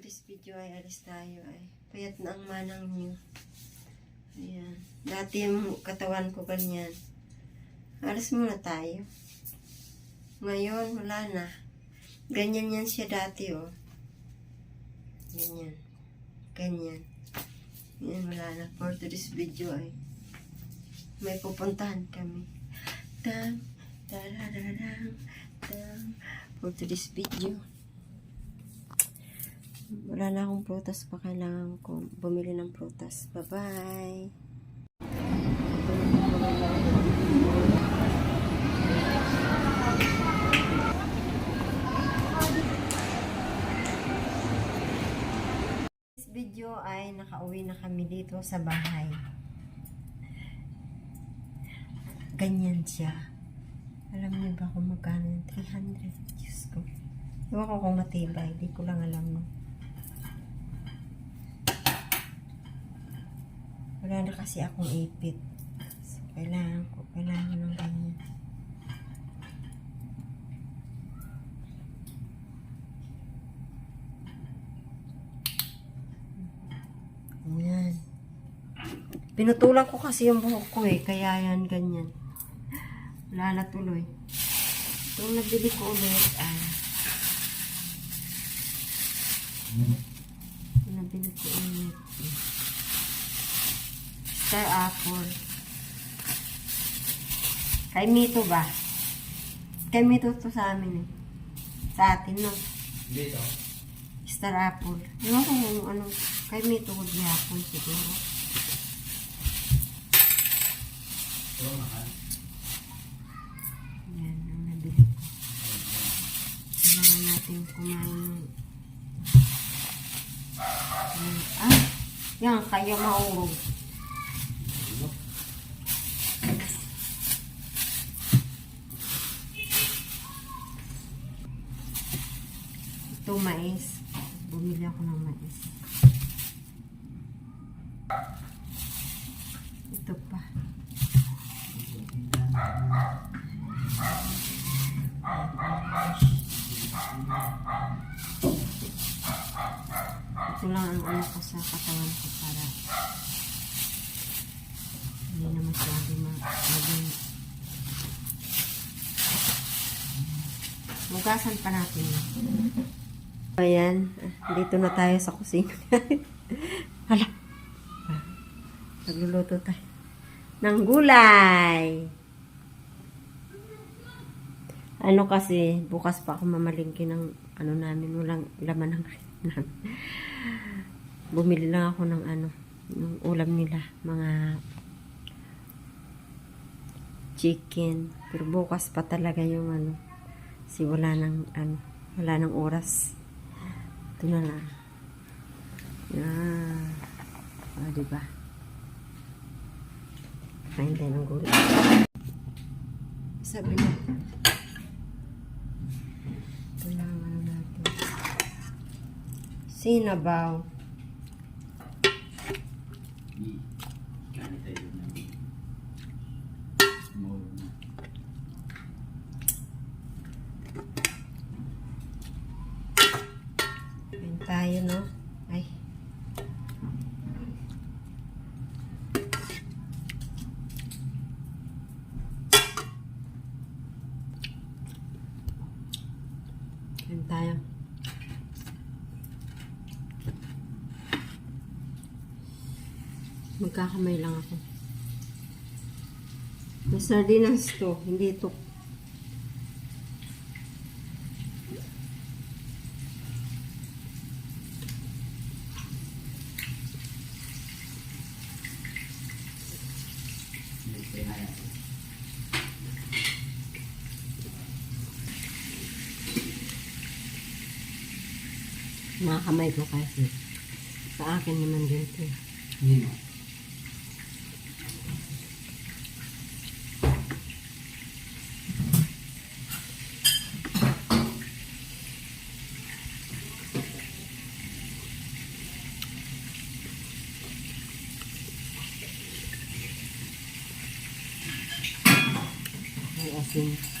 today's video ay alis tayo ay payat na ang manang niyo. Ayan. Dati yung katawan ko ganyan. Alis muna tayo. Ngayon, wala na. Ganyan yan siya dati, oh. Ganyan. Ganyan. Yan, wala na. For today's video ay may pupuntahan kami. Tam, tarararang, tam. For today's video. Wala na akong prutas pa. Kailangan ko bumili ng prutas. Bye-bye. Video ay nakauwi na kami dito sa bahay. Ganyan siya. Alam niyo ba kung magkano yung 300? Diyos ko. Ewan ko kung matibay. Di ko lang alam. No? Wala na kasi akong ipit. So, kailangan ko. Kailangan ng ganyan. Ayan. Pinutulan ko kasi yung buhok ko eh. Kaya yan ganyan. Wala na tuloy. Itong nabili ko ulit Itong nabili ko ulit. Star apple. Kay Mito ba? Kay Mito to sa amin eh. Sa atin no. Dito. Star apple. Ewan ko kung ano. Kay Mito ko hapon siguro. Pero mahal. Yan ang nabili ko. Kailangan natin kumain. Yan. Ah! Yan, kaya maurog. Ito mais. Bumili ako ng mais. Ito pa. Ito lang ang ano ko sa katawan ko para hindi na masyado ma maging Mugasan pa natin. Ayan, dito na tayo sa kusina. Hala. Nagluluto tayo. Ng gulay. Ano kasi, bukas pa ako mamalingki ng ano namin, walang laman ng namin. Bumili lang ako ng ano, ng ulam nila, mga chicken. Pero bukas pa talaga yung ano, kasi wala nang ano, wala nang oras. Ito na lang. Yan. O, ah, diba? Kain tayo ng gulay. Sabi na, ito na natin. Sinabaw. Gamit tayo ng mold na. Kain tayo, no? Ay. Kain tayo. Magkakamay lang ako. May sardinas to, hindi to. Kaya. Mga kamay ko kasi. Sa akin naman din to. Hindi mo. Ay, asin.